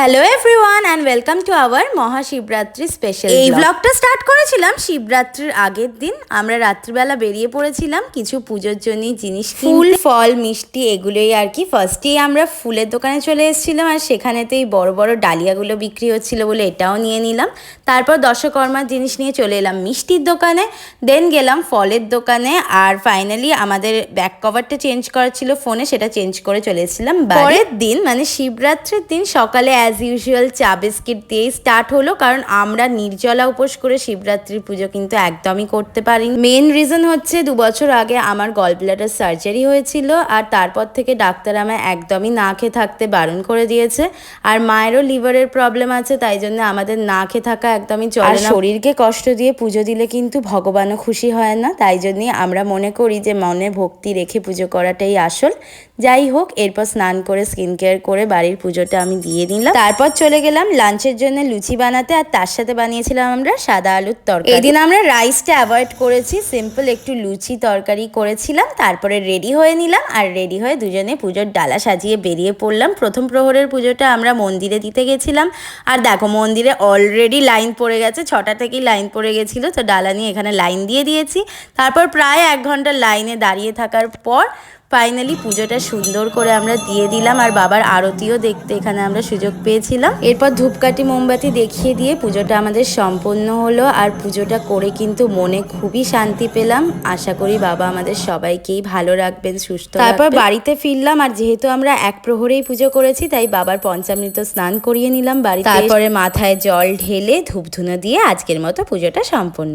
Hello everyone and welcome to our Mahashivratri special এই ব্লগটা start করেছিলাম শিবরাত্রির আগের দিন। আমরা রাত্রিবেলা বেরিয়ে পড়েছিলাম কিছু পুজোর জন্য জিনিস ফুল ফল মিষ্টি এগুলোই আর কি। ফার্স্টেই আমরা ফুলের দোকানে চলে এসেছিলাম আর সেখানেতেই বড় বড় ডালিয়াগুলো বিক্রি হচ্ছিল বলে এটাও নিয়ে নিলাম। তারপর দশকর্মার জিনিস নিয়ে চলে এলাম মিষ্টির দোকানে। দেন গেলাম ফলের দোকানে আর ফাইনালি আমাদের ব্যাক কভারটা চেঞ্জ করার ছিল ফোনে সেটা চেঞ্জ করে চলে এসেছিলাম পরের দিন মানে শিবরাত্রির দিন সকালে অ্যাজ ইউজুয়াল চা বিস্কিট দিয়েই স্টার্ট হলো, কারণ আমরা নির্জলা উপোস করে শিবরাত্রির পুজো কিন্তু একদমই করতে পারি মেন রিজন হচ্ছে, দু বছর আগে আমার গল ব্লাডার সার্জারি হয়েছিল, আর তারপর থেকে ডাক্তার আমায় একদমই না খেয়ে থাকতে বারণ করে দিয়েছে। আর মায়েরও লিভারের প্রবলেম আছে, তাই জন্য আমাদের না খেয়ে থাকা একদমই চলে না। শরীরকে কষ্ট দিয়ে পুজো দিলে কিন্তু ভগবানও খুশি হয় না, তাই জন্যই আমরা মনে করি যে মনে ভক্তি রেখে পুজো করাটাই আসল। যাই হোক, এরপর স্নান করে স্কিন কেয়ার করে বাড়ির পুজোটা আমি দিয়ে দিলাম। তারপর চলে গেলাম লাঞ্চের জন্য লুচি বানাতে আর তার সাথে বানিয়েছিলাম আমরা সাদা আলুর তরকারি। এদিন আমরা রাইসটা অ্যাভয়েড করেছি সিম্পল একটু লুচি তরকারি করেছিলাম তারপরে রেডি হয়ে নিলাম আর রেডি হয়ে দুজনে পুজোর ডালা সাজিয়ে বেরিয়ে পড়লাম। প্রথম প্রহরের পুজোটা আমরা মন্দিরে দিতে গেছিলাম। আর দেখো মন্দিরে অলরেডি লাইন পড়ে গেছে ছটা থেকেই লাইন পড়ে গেছিল তো ডালা নিয়ে এখানে লাইন দিয়ে দিয়েছি। তারপর প্রায় এক ঘণ্টা লাইনে দাঁড়িয়ে থাকার পর ফাইনালি পুজোটা সুন্দর করে আমরা দিয়ে দিলাম আর বাবার আরতিও দেখতে এখানে আমরা সুযোগ পেয়েছিলাম। এরপর ধূপকাঠি মোমবাতি দেখিয়ে দিয়ে পুজোটা আমাদের সম্পন্ন হলো আর পুজোটা করে কিন্তু মনে খুবই শান্তি পেলাম। আশা করি বাবা আমাদের সবাইকেই ভালো রাখবেন সুস্থ তারপর বাড়িতে ফিরলাম আর যেহেতু আমরা এক প্রহরেই পুজো করেছি তাই বাবার পঞ্চামৃত স্নান করিয়ে নিলাম বাড়িতে। তারপরে মাথায় জল ঢেলে ধূপধুনো দিয়ে আজকের মতো পুজোটা সম্পন্ন